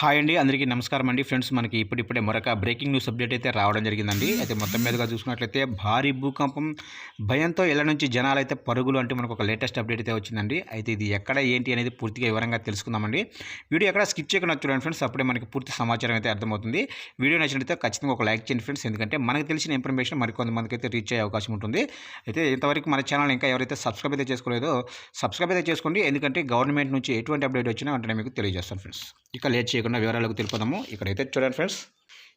Hi అండి అందరికీ నమస్కారం అండి. ఫ్రెండ్స్ మనకి ఇప్పుడిప్పుడే మరొక బ్రేకింగ్ న్యూస్ అప్డేట్ అయితే రావడం జరిగిందండి. అయితే మొత్తం మీదుగా చూసుకున్నట్లయితే భారీ భూకంపం భయంతో ఇళ్ళ నుంచి జనాలు అయితే పరుగులు అంటే మనకు ఒక లేటెస్ట్ అప్డేట్ అయితే వచ్చిందండి. అయితే ఇది ఎక్కడ ఏంటి అనేది పూర్తిగా వివరంగా తెలుసుకుందామండి. వీడియో ఎక్కడ స్కిప్ చేయకుండా చూడండి ఫ్రెండ్స్ అప్పుడే మనకి పూర్తి సమాచారం అయితే అర్థమవుతుంది. వీడియో నచ్చినట్లయితే ఖచ్చితంగా ఒక లైక్ చేయండి ఫ్రెండ్స్. ఎందుకంటే మనకు తెలిసిన ఇన్ఫర్మేషన్ మరికొంతమందికి అయితే రీచ్ అయ్యే అవకాశం ఉంటుంది. అయితే ఇంతవరకు మన ఛానల్ ఇంకా ఎవరైతే సబ్స్క్రైబ్ అయితే చేసుకోలేదో సబ్స్క్రైబ్ అయితే చేసుకోండి. ఎందుకంటే గవర్నమెంట్ నుంచి ఎటువంటి అప్డేట్ వచ్చినా వెంటనే మీకు తెలియజేస్తాను ఫ్రెండ్స్. ఇక లేట్ చేయకుండా వివరాలకు తెలుపుదాము ఇక్కడైతే చూడండి ఫ్రెండ్స్.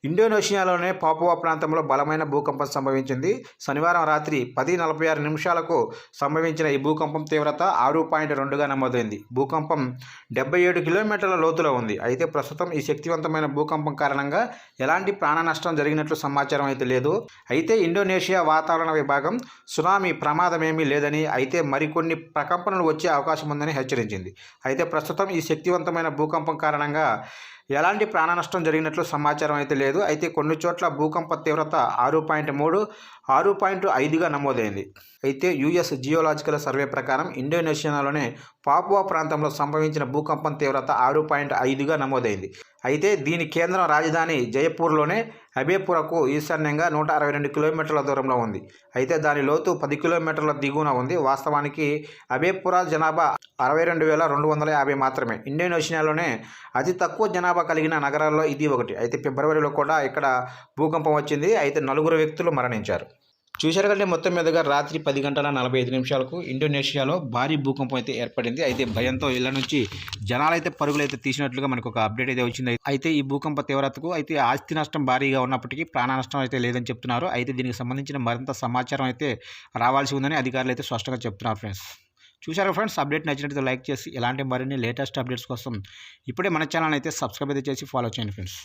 ఇండోనేషియాలోనే పాపువా ప్రాంతంలో బలమైన భూకంపం సంభవించింది. శనివారం రాత్రి పది నలభై ఆరు నిమిషాలకు సంభవించిన ఈ భూకంపం తీవ్రత ఆరు పాయింట్ రెండుగా నమోదైంది. భూకంపం డెబ్బై ఏడు కిలోమీటర్ల లోతులో ఉంది. అయితే ప్రస్తుతం ఈ శక్తివంతమైన భూకంపం కారణంగా ఎలాంటి ప్రాణ నష్టం జరిగినట్లు సమాచారం అయితే లేదు. అయితే ఇండోనేషియా వాతావరణ విభాగం సునామీ ప్రమాదం ఏమీ లేదని అయితే మరికొన్ని ప్రకంపనలు వచ్చే అవకాశం ఉందని హెచ్చరించింది. అయితే ప్రస్తుతం ఈ శక్తివంతమైన భూకంపం కారణంగా ఎలాంటి ప్రాణ నష్టం జరిగినట్లు సమాచారం అయితే లేదు. అయితే కొన్ని చోట్ల భూకంప తీవ్రత ఆరు పాయింట్ మూడు ఆరు పాయింట్ ఐదుగా నమోదైంది. అయితే యుఎస్ జియోలాజికల్ సర్వే ప్రకారం ఇండోనేషియాలోనే పాపువా ప్రాంతంలో సంభవించిన భూకంపం తీవ్రత ఆరు పాయింట్ ఐదుగా నమోదైంది. అయితే దీని కేంద్రం రాజధాని జయపూర్లోనే అబేపురకు ఈశాన్యంగా నూట అరవై రెండు కిలోమీటర్ల దూరంలో ఉంది. అయితే దాని లోతు పది కిలోమీటర్ల దిగువన ఉంది. వాస్తవానికి అబేపుర జనాభా అరవై రెండు వేల రెండు వందల యాభై మాత్రమే. ఇండోనేషియాలోనే అతి తక్కువ జనాభా కలిగిన నగరాల్లో ఇది ఒకటి. అయితే ఫిబ్రవరిలో కూడా ఇక్కడ భూకంపం వచ్చింది. అయితే నలుగురు వ్యక్తులు మరణించారు. చూశారు కంటే మొత్తం మీదుగా రాత్రి పది గంటల నలభై ఐదు నిమిషాలకు ఇండోనేషియాలో భారీ భూకంపం అయితే ఏర్పడింది. అయితే భయంతో ఇళ్ళ నుంచి జనాలు అయితే పరుగులు అయితే తీసినట్లుగా మనకు ఒక అప్డేట్ అయితే వచ్చింది. అయితే ఈ భూకంప తీవ్రతకు అయితే ఆస్తి నష్టం భారీగా ఉన్నప్పటికీ ప్రాణ నష్టం అయితే లేదని చెప్తున్నారు. అయితే దీనికి సంబంధించిన మరింత సమాచారం అయితే రావాల్సి ఉందని అధికారులు అయితే స్పష్టంగా చెప్తున్నారు ఫ్రెండ్స్. చూసారా ఫ్రెండ్స్ అప్డేట్ నచ్చినట్లయితే లైక్ చేసి ఇలాంటి మరిన్ని లేటెస్ట్ అప్డేట్స్ కోసం ఇప్పుడే మన ఛానల్ అయితే సబ్స్క్రైబ్ అయితే చేసి ఫాలో చేయండి ఫ్రెండ్స్.